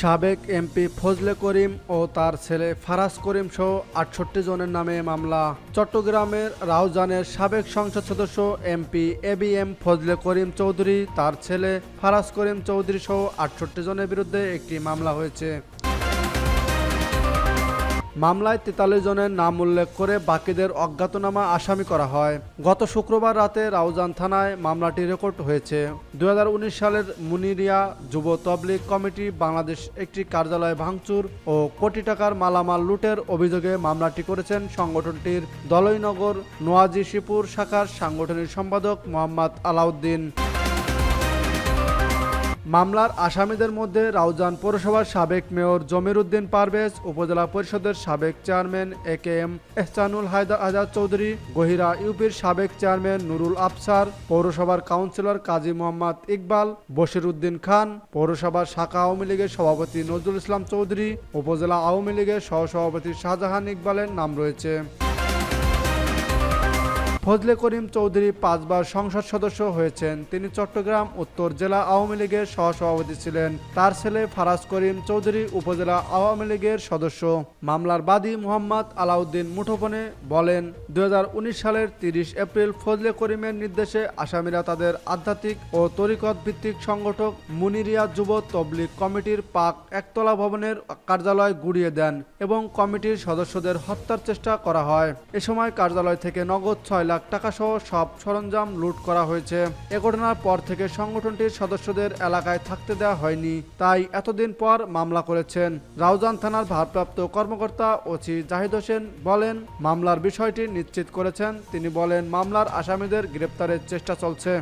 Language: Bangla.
সাবেক এমপি ফজলে করিম ও তার ছেলে ফারাজ করিম সহ আটষট্টি জনের নামে মামলা। চট্টগ্রামের রাউজানের সাবেক সংসদ সদস্য MP A B M Fazle Karim Chowdhury, তার ছেলে ফারাজ করিম চৌধুরী সহ আটষট্টি জনের বিরুদ্ধে একটি মামলা হয়েছে। মামলায় তেতাল্লিশ জনের নাম উল্লেখ করে বাকিদের অজ্ঞাতনামা আসামি করা হয়। গত শুক্রবার রাতে রাউজান থানায় মামলাটি রেকর্ড হয়েছে। দু হাজার উনিশ সালের মুনিরিয়া যুব তবলিগ কমিটি বাংলাদেশ একটি কার্যালয় ভাঙচুর ও কোটি টাকার মালামাল লুটের অভিযোগে মামলাটি করেছেন সংগঠনটির দলইনগর নোয়াজিশিপুর শাখার সাংগঠনিক সম্পাদক মোহাম্মদ আলাউদ্দিন। মামলার আসামিদের মধ্যে রাউজান পৌরসভার সাবেক মেয়র জমির উদ্দিন পারভেজ, উপজেলা পরিষদের সাবেক chairman A K M Ehsanul Haider Azad Chowdhury, Gohira ইউপির সাবেক চেয়ারম্যান নুরুল আফসার পৌরসভার কাউন্সিলর কাজী মোহাম্মদ ইকবাল বশির উদ্দিন খান, পৌরসভার শাখা আওয়ামী লীগের সভাপতি নজরুল ইসলাম চৌধুরী, উপজেলা আওয়ামী লীগের সহসভাপতি শাহজাহান ইকবালের নাম রয়েছে। ফজলে করিম চৌধুরী পাঁচবার সংসদ সদস্য হয়েছেন। তিনি চট্টগ্রাম, উত্তর জেলা আওয়ামী লীগের সহসভাপতি ছিলেন। তার ছেলে ফারাজ করিম চৌধুরী উপজেলা আওয়ামী লীগের সদস্য। মামলার বাদী মোহাম্মদ আলাউদ্দিন মুঠোফোনে বলেন দুই সালের তিরিশ এপ্রিল ফজলে করিমের নির্দেশে আসামিরা তাদের আধ্যাত্মিক ও তরিকত ভিত্তিক সংগঠক মুনিরিয়া যুব তবলিগ কমিটির পাক একতলা ভবনের কার্যালয় গুড়িয়ে দেন এবং কমিটির সদস্যদের হত্যার চেষ্টা করা হয়। এ সময় কার্যালয় থেকে নগদ ছয় লাখ টাকা সহ সব সরঞ্জাম লুট করা হয়েছে। এ ঘটনার পর থেকে সংগঠনটির সদস্যদের এলাকায় থাকতে দেওয়া হয়নি। তাই এতদিন পর মামলা করেছেন। রাউজান থানার ভারপ্রাপ্ত কর্মকর্তা ওসি জাহিদ হোসেন বলেন, মামলার বিষয়টি নিশ্চিত করেছেন। তিনি বলেন, মামলার আসামিদের গ্রেপ্তারের চেষ্টা চলছে।